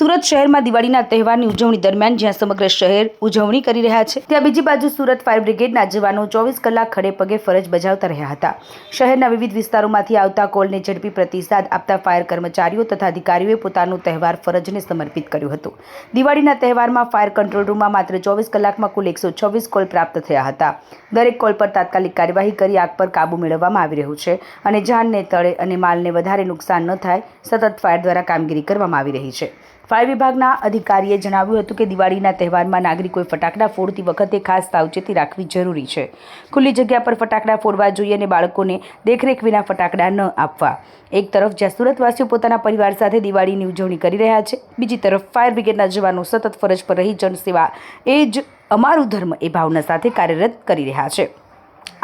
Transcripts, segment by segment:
સુરત શહેરમાં દિવાળીના તહેવારની ઉજવણી દરમિયાન જ્યાં સમગ્ર શહેર ઉજવણી કરી રહ્યા છે, ત્યાં બીજી બાજુ સુરત ફાયર બ્રિગેડના જવાનો ચોવીસ કલાક ખડે પગે ફરજ બજાવતા રહ્યા હતા. શહેરના વિવિધ વિસ્તારોમાંથી આવતા કોલને ઝડપી પ્રતિસાદ આપતા ફાયર કર્મચારીઓ તથા અધિકારીઓએ પોતાનો તહેવાર ફરજને સમર્પિત કર્યું હતું. દિવાળીના તહેવારમાં ફાયર કંટ્રોલ રૂમમાં માત્ર ચોવીસ કલાકમાં કુલ એકસો છવ્વીસ કોલ પ્રાપ્ત થયા હતા. દરેક કોલ પર તાત્કાલિક કાર્યવાહી કરી આગ પર કાબુ મેળવવામાં આવી રહ્યું છે અને જાનને, તળે અને માલને વધારે નુકસાન ન થાય, સતત ફાયર દ્વારા કામગીરી કરવામાં આવી રહી છે. ફાયર વિભાગના અધિકારીએ જણાવ્યું હતું કે દિવાળીના તહેવારમાં નાગરિકોએ ફટાકડા ફોડતી વખતે ખાસ સાવચેતી રાખવી જરૂરી છે. ખુલ્લી જગ્યા પર ફટાકડા ફોડવા જોઈએ અને બાળકોને દેખરેખ વિના ફટાકડા ન આપવા. એક તરફ જ્યાં સુરતવાસીઓ પોતાના પરિવાર સાથે દિવાળીની ઉજવણી કરી રહ્યા છે, બીજી તરફ ફાયર બ્રિગેડના જવાનો સતત ફરજ પર રહી જનસેવા એ જ અમારું ધર્મ એ ભાવના સાથે કાર્યરત કરી રહ્યા છે.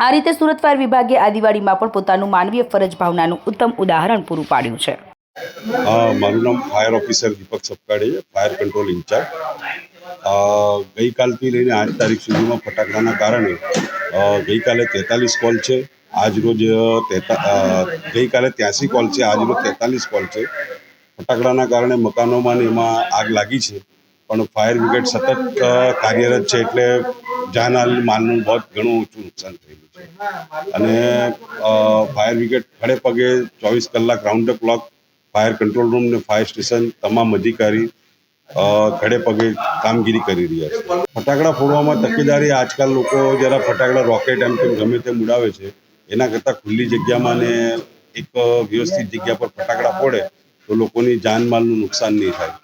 આ રીતે સુરત ફાયર વિભાગે આ દિવાળીમાં પણ પોતાનું માનવીય ફરજ ભાવનાનું ઉત્તમ ઉદાહરણ પૂરું પાડ્યું છે. મારું નામ ફાયર ઓફિસર દીપક સપકાડી છે ફાયર કંટ્રોલ ઇન્ચાર્જ. ગઈકાલથી લઈને આઠ તારીખ સુધીમાં ફટાકડાના કારણે ગઈકાલે તેતાલીસ કોલ છે આજ રોજ તેતા ગઈકાલે ત્યાંસી કોલ છે આજ રોજ તેતાલીસ કોલ છે. ફટાકડાના કારણે મકાનોમાં એમાં આગ લાગી છે, પણ ફાયર બ્રિગેડ સતત કાર્યરત છે એટલે જાનહાલ માલનું બહુ ઘણું ઓછું નુકસાન થયેલું છે. અને ફાયર બ્રિગેડ ખડે પગે ચોવીસ કલાક round the clock fire control room ને ફાયર સ્ટેશન તમામ અધિકારી ખડે પગે કામગીરી કરી રહ્યા છે. ફટાકડા ફોડવામાં તકેદારી આજકાલ લોકો જરા ફટાકડા રોકેટ એમ તેમ ગમે તેમ ઉડાવે છે. એના કરતાં ખુલ્લી જગ્યામાં ને એક વ્યવસ્થિત જગ્યા પર ફટાકડા ફોડે તો લોકોની જાનમાલનું નુકસાન નહીં થાય.